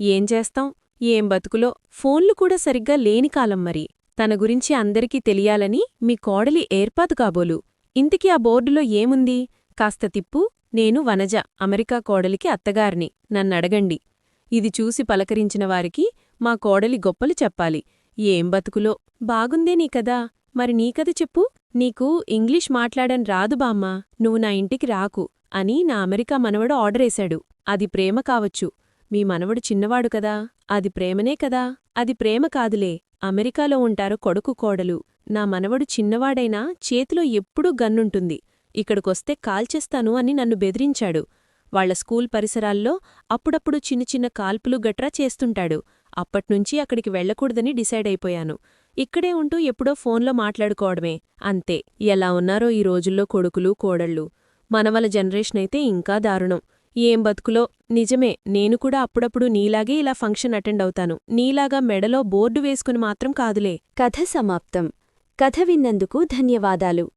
ఏం చేస్తాం? ఏం బతుకులో? ఫోన్లు కూడా సరిగ్గా లేని కాలం మరి. తన గురించి అందరికీ తెలియాలని మీ కోడలి ఏర్పాటు కాబోలు. ఇంతకీ ఆ బోర్డులో ఏముంది? కాస్త తిప్పు. నేను వనజ అమెరికా కోడలికి అత్తగారిని. నన్నడగండి. ఇది చూసి పలకరించిన వారికి మా కోడలి గొప్పలు చెప్పాలి. ఏం బతుకులో? బాగుందే నీ కదా మరి నీకథ చెప్పు. నీకు ఇంగ్లీష్ మాట్లాడని రాదు బామ్మా. నువ్వు నా ఇంటికి రాకు అని నా అమెరికా మనవడు ఆర్డరేశాడు. అది ప్రేమ కావచ్చు. మీ మనవడు చిన్నవాడు కదా అది ప్రేమనే కదా అది ప్రేమ కాదులే అమెరికాలో ఉంటారు కొడుకు కోడలు. నా మనవడు చిన్నవాడైనా చేతిలో ఎప్పుడూ గన్నుంటుంది. ఇక్కడికొస్తే కాల్చేస్తాను అని నన్ను బెదిరించాడు. వాళ్ళ స్కూల్ పరిసరాల్లో అప్పుడప్పుడు చిన్న చిన్న కాల్పులు గట్రా చేస్తుంటాడు. అప్పట్నుంచి అక్కడికి వెళ్ళకూడదని డిసైడ్ అయిపోయాను. ఇక్కడే ఉంటూ ఎప్పుడో ఫోన్లో మాట్లాడుకోవడమే అంతే. ఎలా ఉన్నారో ఈ రోజుల్లో కొడుకులు కోడళ్ళు. మనవల జనరేషన్ అయితే ఇంకా దారుణం. ఏం బతుకులో? నిజమే నేను కూడా అప్పుడప్పుడు నీలాగే ఇలా ఫంక్షన్ అటెండ్ అవుతాను. నీలాగా మెడలో బోర్డు వేసుకుని మాత్రం కాదులే. కథ సమాప్తం. కథ విన్నందుకు ధన్యవాదాలు.